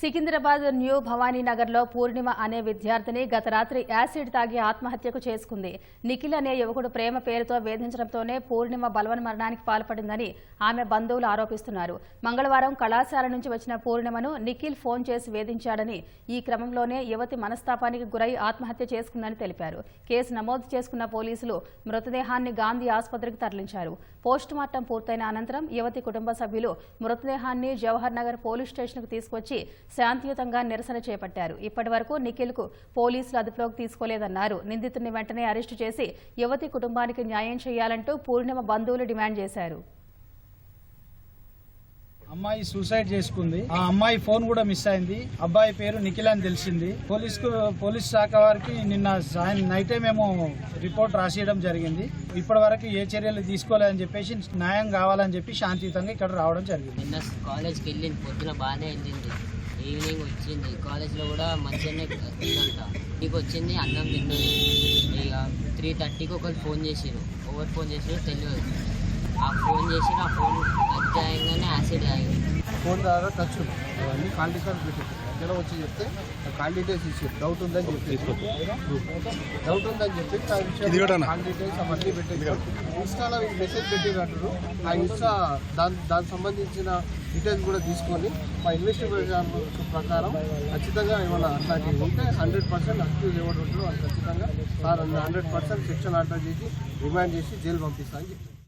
Secunderabad new Bhavani నగర్లో పూర్ణిమ అనే విద్యార్థిని గత రాత్రి యాసిడ్ తాగి ఆత్మహత్యకు చేసుకుంది. నిఖిల్ అనే యువకుడు ప్రేమ పేరుతో వేధించడంతోనే పూర్ణిమ బలవన్ మరణానికి పాల్పడిందని ఆమె బంధువులు ఆరోపిస్తున్నారు. మంగళవారం కళాశాల నుంచి వచ్చిన పూర్ణిమను నిఖిల్ ఫోన్ చేసి వేధించాడని ఈ క్రమంలోనే యువతి మనస్తాపానికి గురై ఆత్మహత్య చేసుకుందని తెలిపారు. కేసు నమోదు చేసుకున్న పోలీసులు మృతదేహాన్ని గాంధీ ఆసుపత్రికి తరలించారు. పోస్టుమార్టం పూర్తయిన అనంతరం యువతి కుటుంబ సభ్యులు మృతదేహాన్ని జవహర్ నగర్ పోలీస్ స్టేషన్కు తీసుకొచ్చి శాంతియుతంగా నిరసన చేపట్టారు. ఇప్పటి వరకు నిఖిల్కు పోలీసులు అదుపులోకి తీసుకోలేదన్నారు. నిందితుడిని వెంటనే అరెస్టు చేసి యువతి కుటుంబానికి న్యాయం చేయాలంటూ పూర్ణిమ బంధువులు డిమాండ్ చేశారు. అమ్మాయి సూసైడ్ చేసుకుంది. ఆ అమ్మాయి ఫోన్ కూడా మిస్ అయింది. అబ్బాయి పేరు నిఖిల్ అని తెలిసింది. పోలీస్ పోలీస్ శాఖ వారికి నిన్న సాయం నైటే మేము రిపోర్ట్ రాసేయడం జరిగింది. ఇప్పటి వరకు ఏ చర్యలు తీసుకోలేదని చెప్పేసి న్యాయం కావాలని చెప్పి శాంతియుతంగా ఇక్కడ రావడం జరిగింది. నిన్న కాలేజ్కి వెళ్ళింది. పొద్దున బాగానే వెళ్ళింది. ఈవినింగ్ వచ్చింది. కాలేజ్లో కూడా మంచిగానే ఉందంట నీకు వచ్చింది అన్నం తిన్నది ఇక త్రీ థర్టీకి ఒకరు ఫోన్ చేసారు ఎవరు ఫోన్ చేసిరో తెలియదు. ఆ ఫోన్ చేసి ఆ ఫోన్ అధ్యాయంగానే యాసిడ్ తాగింది. ఫోన్ ద్వారా టచ్ అవన్నీ కాల్ పెట్టారు మధ్యలో వచ్చి చెప్తే కాల్ డీటెయిల్స్ ఇచ్చారు. డౌట్ ఉందని చెప్పి. డౌట్ ఉందని చెప్పి ఆ విషయం కాల్ డీటెయిల్స్ అవన్నీ పెట్టారు ఇన్స్టాలో మెసేజ్ పెట్టినట్టు ఆ ఇన్స్టా దాని దానికి సంబంధించిన డీటెయిల్స్ కూడా తీసుకొని మా ఇన్వెస్టిగేషన్ ప్రకారం ఖచ్చితంగా ఏమైనా అట్లాంటివి ఉంటే హండ్రెడ్ పర్సెంట్ అక్యూజ్ ఎవరు ఉంటారో. వాళ్ళు ఖచ్చితంగా sir hundred percent section order చేసి రిమాండ్ చేసి జైలు పంపిస్తా అని చెప్పి